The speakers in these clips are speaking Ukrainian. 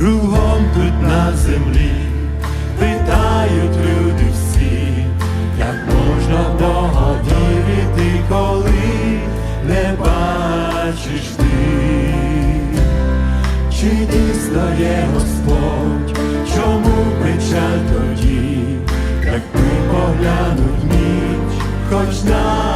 кругом тут на землі, питають люди всі, як можна в Бога вірити, коли не бачиш ти, чи дійсно є Господь, чому печаль тоді, як ми поглянуть ніч, хоч на.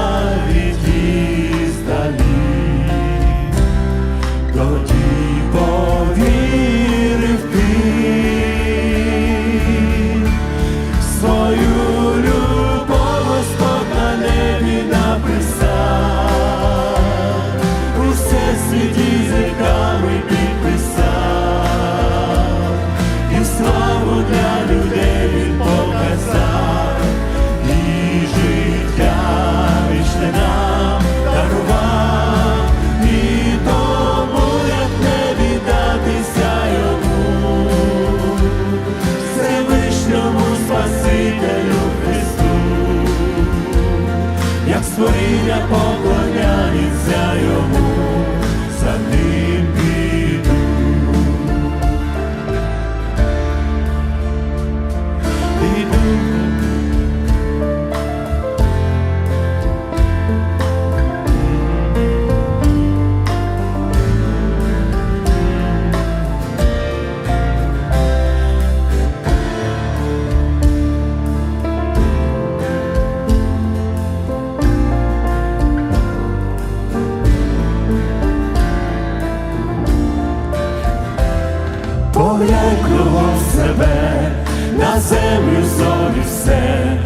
Поглянь кругом себе, на землю зорі все,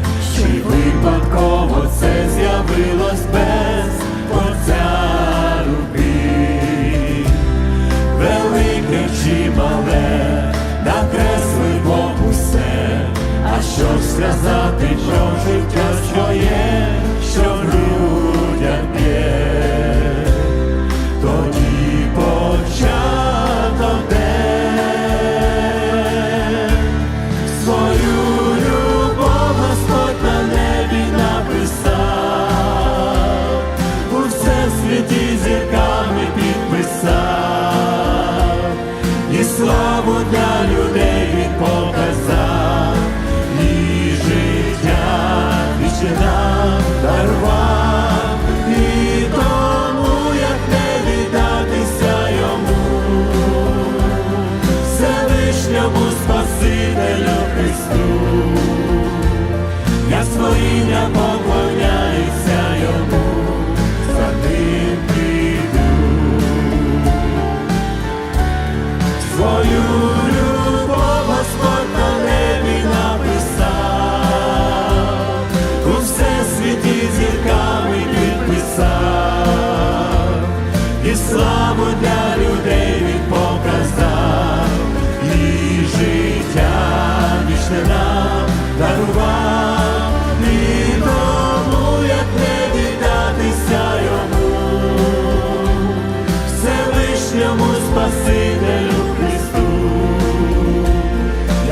й випадково це з'явилось без Творця руки. Велике чи мале, накреслив Бог усе, а що ж сказати про життя, я створіння поклоняюся йому, за ним піду. Свою любов Господь на небі написав, у всесвіті зірками підписав, і славу для людей. Вишньому Спасителю Христу,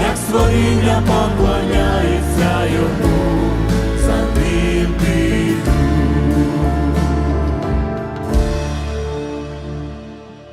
як створіння поклоняється Йому.